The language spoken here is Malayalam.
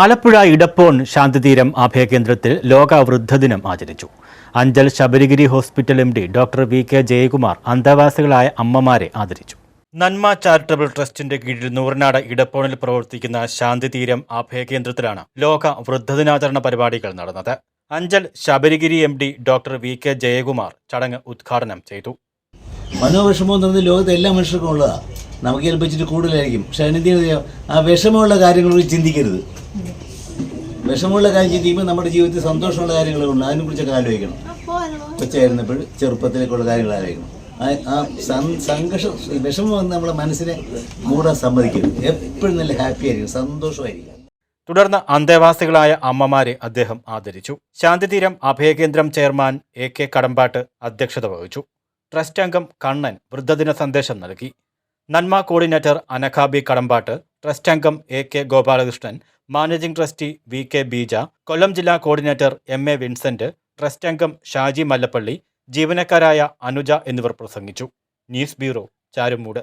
ആലപ്പുഴ ഇടപ്പോൺ ശാന്തിതീരം അഭയകേന്ദ്രത്തിൽ ലോക വൃദ്ധദിനം ആചരിച്ചു. Anchal Sabarigiri hospital M D doctor V K Jayakumar അന്തവാസികളായ അമ്മമാരെ ആദരിച്ചു. നന്മ ചാരിറ്റബിൾ ട്രസ്റ്റിന്റെ കീഴിൽ നൂറിനാട് ഇടപ്പോണിൽ പ്രവർത്തിക്കുന്ന ശാന്തിതീരം അഭയകേന്ദ്രത്തിലാണ് ലോക വൃദ്ധദിനാചരണ പരിപാടികൾ നടന്നത്. Anchal Sabarigiri M D doctor V K Jayakumar ചടങ്ങ് ഉദ്ഘാടനം ചെയ്തു. മനോവിഷമം എന്ന് ലോകത്തെ എല്ലാ മനുഷ്യർക്കും ഉള്ളതാണ് നമുക്ക് ചിലപ്പോൾ ഇച്ചിരി കൂടുതലായിരിക്കും. പക്ഷേ അതിനെന്ത് ആ വിഷമമുള്ള കാര്യങ്ങളൊക്കെ ചിന്തിക്കരുത്. വിഷമമുള്ള കാര്യം ചെയ്യുമ്പോൾ നമ്മുടെ ജീവിതത്തിൽ സന്തോഷമുള്ള കാര്യങ്ങളുണ്ട്. അതിനെക്കുറിച്ചൊക്കെ ആലോചിക്കണം. കൊച്ചായിരുന്നപ്പോൾ ചെറുപ്പത്തിലേക്കുള്ള കാര്യങ്ങൾ ആലോചിക്കണം ആ- സംഘർഷം വിഷമം വന്ന് നമ്മളെ മനസ്സിനെ മൂടാൻ സമ്മതിക്കരുത്. എപ്പോഴും നല്ല ഹാപ്പി ആയിരിക്കും സന്തോഷമായിരിക്കും തുടർന്ന് അന്തേവാസികളായ അമ്മമാരെ അദ്ദേഹം ആദരിച്ചു. ശാന്തിതീരം അഭയകേന്ദ്രം ചെയർമാൻ എ കെ കടമ്പാട്ട് അധ്യക്ഷത വഹിച്ചു. ട്രസ്റ്റ് അംഗം കണ്ണൻ വൃദ്ധദിന സന്ദേശം നൽകി. നന്മ കോർഡിനേറ്റർ അനഖാബി കടമ്പാട്ട് ട്രസ്റ്റ് അംഗം A K Gopalakrishnan managing trustee V K Beeja Kollam ജില്ലാ coordinator M A Vincent trust അംഗം ഷാജി മല്ലപ്പള്ളി ജീവനക്കാരായ അനുജ എന്നിവർ പ്രസംഗിച്ചു. News bureau Charummood.